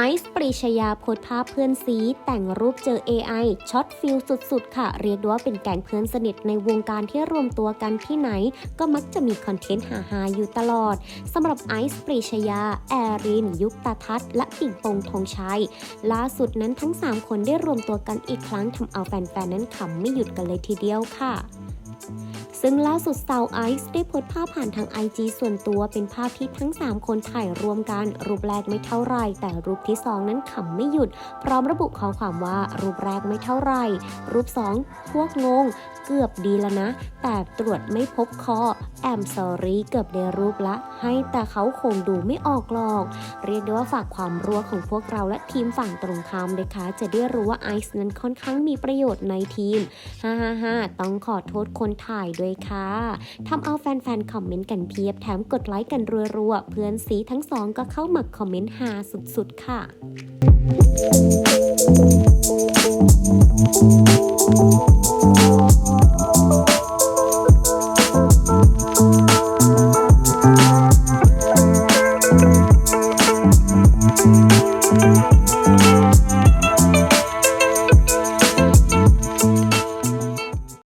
ไอซ์ปรีชยาโพสภาพเพื่อนซี แต่งรูปเจอ AI ช็อตฟิลสุดๆ ค่ะ เรียกได้ว่าเป็นแก๊งเพื่อนสนิทในวงการที่รวมตัวกันที่ไหน ก็มักจะมีคอนเทนต์ฮาๆอยู่ตลอดสำหรับไอซ์ปรีชยา แอริน ยุคตาทัศและปิ่งปงธงชัย ล่าสุดนั้นทั้ง 3 คนได้รวมตัวกันอีกครั้งทำเอาแฟนๆ นั้นขำไม่หยุดกันเลยทีเดียวค่ะ ซึ่งล่าสุดสาวไอซ์ได้โพสต์ภาพผ่านทาง IG ส่วนตัวเป็นภาพที่ทั้ง 3 คนถ่ายรวมกัน รูปแรกไม่เท่าไร แต่รูปที่ 2 นั้นขำไม่หยุด พร้อมระบุข้อความว่ารูปแรกไม่เท่าไร รูป 2 พวกงง เกือบดีแล้วนะ แต่ตรวจไม่พบคอแอมซอรี่เกือบได้รูปละ ให้แต่เขาคงดูไม่ออกหรอก เรียกได้ว่าฝากความรัวของพวกเราและทีมฝั่งตรงข้ามเลยค่ะจะได้รู้ว่าไอซ์นั้นค่อนข้างมีประโยชน์ในทีมฮ่าฮ่าฮ่าต้องขอโทษคนถ่ายด้วยค่ะทำเอาแฟนๆ คอมเมนต์กันเพียบแถมกดไลค์กันรัวๆ เพื่อนสีทั้งสองก็เข้ามาคอมเมนต์ฮาสุดๆ ค่ะ Thank